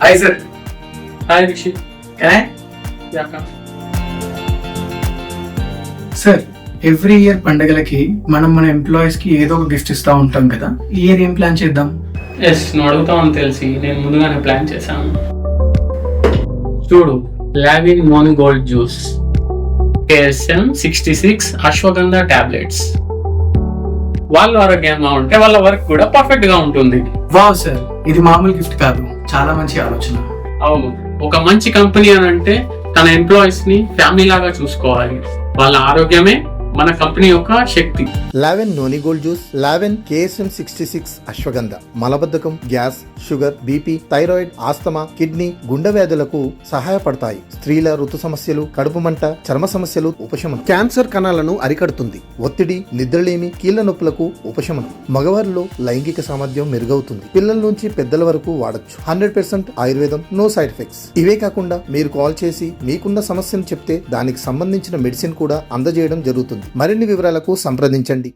Hi sir. Hi యాక sir every year పండగలకి మనం మన ఎంప్లాయీస్కి ఏదో ఒక గిఫ్ట్ ఇస్తా ఉంటాం కదా ఈ ఇయర్ ఏం ప్లాన్ చేద్దాం? ఎస్ నువ్వు అడుగుతావని తెలిసి నేను ముందుగానే ప్లాన్ చేశాను. చూడు లావిన్ మోన్ gold juice KSM sixty six ashwagandha tablets వాళ్ళు ఆరోగ్యంగా ఉంటే వాళ్ళ వర్క్ కూడా పర్ఫెక్ట్గా ఉంటుంది. వావ్ సార్ ఇది మామూలు గిఫ్ట్ కాదు. చాలా మంచి ఆలోచన. అవును. ఒక మంచి కంపెనీ అని అంటే తన ఎంప్లాయీస్ని ఫ్యామిలీ లాగా చూసుకోవాలి. వాళ్ళ ఆరోగ్యమే మన కంపెనీ యొక్క శక్తి. Laven noni gold juice Laven KSM sixty six ashwagandha మలబద్ధకం gas sugar BP thyroid asthma kidney గుండె వ్యాధులకు సహాయపడతాయి. స్త్రీల ఋతు సమస్యలు కడుపు మంట చర్మ సమస్యలు ఉపశమనం. క్యాన్సర్ కణాలను అరికడుతుంది. ఒత్తిడి నిద్రలేమి కీళ్ళ నొప్పులకు ఉపశమనం. మగవారిలో లైంగిక సామర్థ్యం మెరుగవుతుంది. పిల్లల నుంచి పెద్దల వరకు వాడచ్చు. హండ్రెడ్ పర్సెంట్ ఆయుర్వేదం నో సైడ్ ఎఫెక్ట్స్. ఇవే కాకుండా మీరు కాల్ చేసి మీకున్న సమస్యను చెప్తే దానికి సంబంధించిన మెడిసిన్ కూడా అందజేయడం జరుగుతుంది. మరిన్ని వివరాలకు సంప్రదించండి.